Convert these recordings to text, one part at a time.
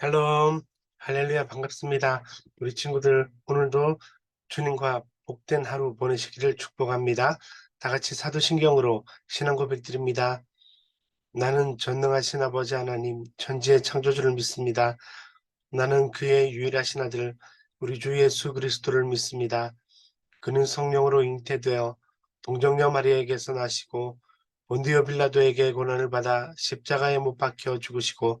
샬롬, 할렐루야, 반갑습니다. 우리 친구들, 오늘도 주님과 복된 하루 보내시기를 축복합니다. 다 같이 사도신경으로 신앙 고백 드립니다. 나는 전능하신 아버지 하나님, 천지의 창조주를 믿습니다. 나는 그의 유일하신 아들, 우리 주 예수 그리스도를 믿습니다. 그는 성령으로 잉태되어 동정녀 마리아에게서 나시고 본디오 빌라도에게 고난을 받아 십자가에 못 박혀 죽으시고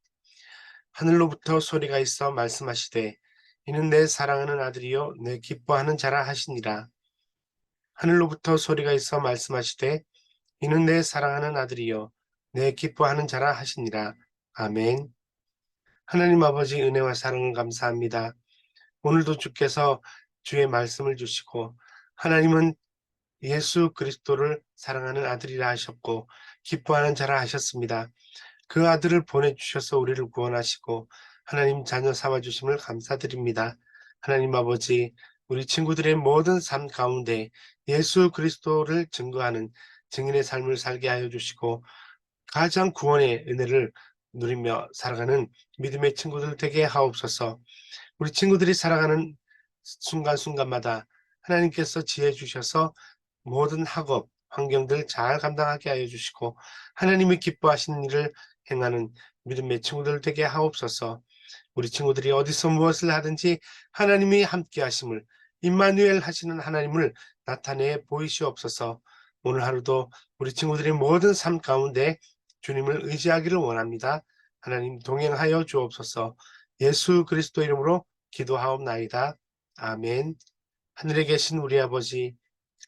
하늘로부터 소리가 있어 말씀하시되 이는 내 사랑하는 아들이요 내 기뻐하는 자라 하시니라. 하늘로부터 소리가 있어 말씀하시되 이는 내 사랑하는 아들이요 내 기뻐하는 자라 하시니라. 아멘. 하나님 아버지 은혜와 사랑을 감사합니다. 오늘도 주께서 주의 말씀을 주시고 하나님은 예수 그리스도를 사랑하는 아들이라 하셨고 기뻐하는 자라 하셨습니다. 그 아들을 보내주셔서 우리를 구원하시고 하나님 자녀 삼아주심을 감사드립니다. 하나님 아버지 우리 친구들의 모든 삶 가운데 예수 그리스도를 증거하는 증인의 삶을 살게 하여 주시고 가장 구원의 은혜를 누리며 살아가는 믿음의 친구들 되게 하옵소서 우리 친구들이 살아가는 순간순간마다 하나님께서 지혜 주셔서 모든 학업, 환경들 잘 감당하게 하여 주시고 하나님이 기뻐하시는 일을 행하는 믿음의 친구들 되게 하옵소서. 우리 친구들이 어디서 무엇을 하든지 하나님이 함께 하심을 임마누엘 하시는 하나님을 나타내 보이시옵소서. 오늘 하루도 우리 친구들이 모든 삶 가운데 주님을 의지하기를 원합니다. 하나님 동행하여 주옵소서. 예수 그리스도 이름으로 기도하옵나이다. 아멘. 하늘에 계신 우리 아버지,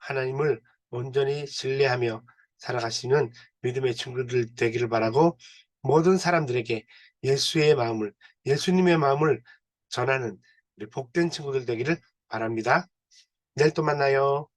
하나님을 온전히 신뢰하며 살아가시는 믿음의 친구들 되기를 바라고 모든 사람들에게 예수의 마음을 예수님의 마음을 전하는 우리 복된 친구들 되기를 바랍니다. 내일 또 만나요.